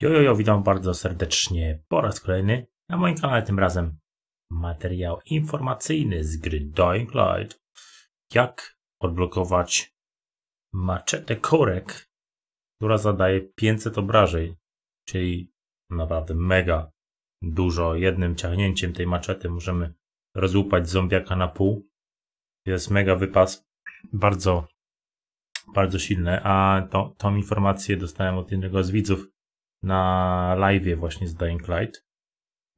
Jojojo, jo, witam bardzo serdecznie po raz kolejny na moim kanale, tym razem materiał informacyjny z gry Dying Light. Jak odblokować maczetę korek, która zadaje 500 obrażeń, czyli naprawdę mega dużo. Jednym ciągnięciem tej maczety możemy rozłupać zombiaka na pół. Jest mega wypas, bardzo, bardzo silny, a to, tą informację dostałem od jednego z widzów, na live właśnie z Dying Light.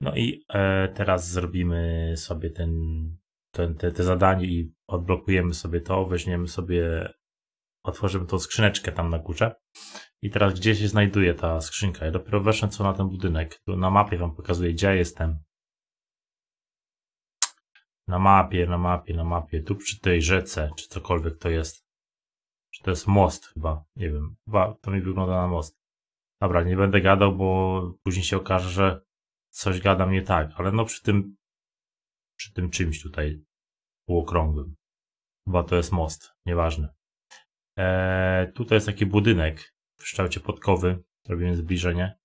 No i e, teraz zrobimy sobie ten, ten, te, te zadanie i odblokujemy sobie to, weźmiemy sobie, otworzymy tą skrzyneczkę tam na górze. I teraz gdzie się znajduje ta skrzynka? Ja dopiero weszłem co na ten budynek. Tu na mapie wam pokazuję, gdzie ja jestem. Na mapie, na mapie, na mapie. Tu przy tej rzece, czy cokolwiek to jest. Czy to jest most chyba? Nie wiem. Chyba to mi wygląda na most. Dobra, nie będę gadał, bo później się okaże, że coś gadam nie tak, ale no przy tym, przy tym czymś tutaj półokrągłym. Chyba to jest most, nieważne. Eee, tutaj jest taki budynek w kształcie podkowy. Robimy zbliżenie.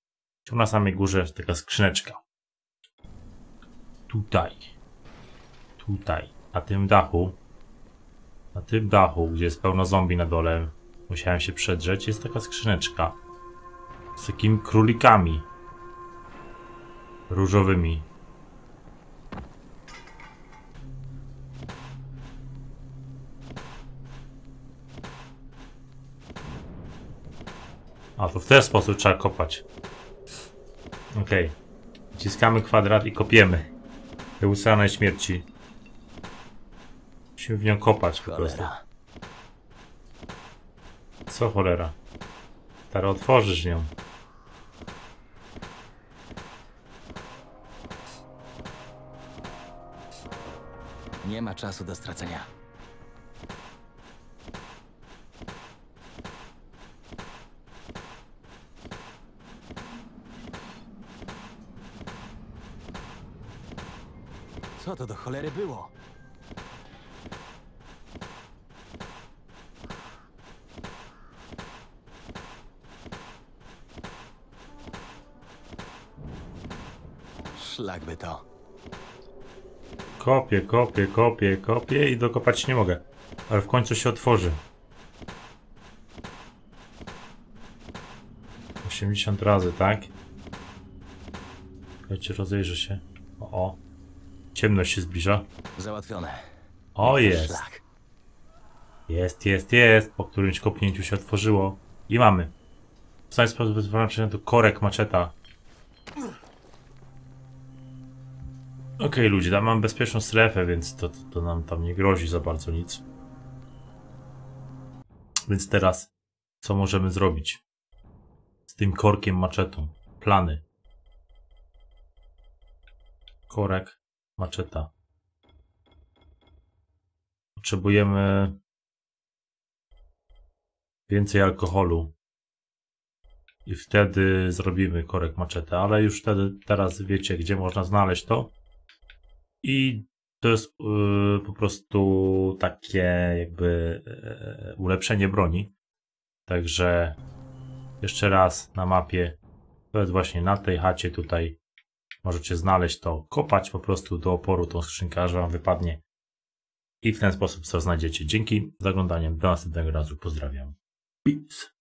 Tu na samej górze jest taka skrzyneczka. Tutaj. Tutaj. Na tym dachu. Na tym dachu, gdzie jest pełno zombie na dole. Musiałem się przedrzeć. Jest taka skrzyneczka z takimi królikami różowymi. A to w ten sposób trzeba kopać. Ok. Wciskamy kwadrat i kopiemy. Te usranej śmierci. Musimy w nią kopać po prostu. Co cholera? Teraz otworzysz ją. Nie ma czasu do stracenia. Co to do cholery było? Szlak by to. Kopię, kopię, kopię, kopię i dokopać nie mogę. Ale w końcu się otworzy. 80 razy, tak? Słuchajcie, rozejrzę się. O, o. Ciemność się zbliża. Załatwione. O, jest. Jest, jest, jest. Po którymś kopnięciu się otworzyło. I mamy. W sam sposób wyzwalamy to korek maczeta. Okej, ludzie, tam mam bezpieczną strefę, więc to, to, to nam tam nie grozi za bardzo nic. Więc teraz, co możemy zrobić? Z tym korkiem maczetą. Plany. Korek, maczeta. Potrzebujemy więcej alkoholu. I wtedy zrobimy korek maczetę, ale już wtedy, teraz wiecie, gdzie można znaleźć to. I to jest yy, po prostu takie jakby yy, ulepszenie broni. Także jeszcze raz na mapie, to jest właśnie na tej chacie tutaj. Możecie znaleźć to, kopać po prostu do oporu tą skrzynkę, aż wam wypadnie. I w ten sposób co znajdziecie. Dzięki za oglądanie. Do następnego razu. Pozdrawiam. Peace.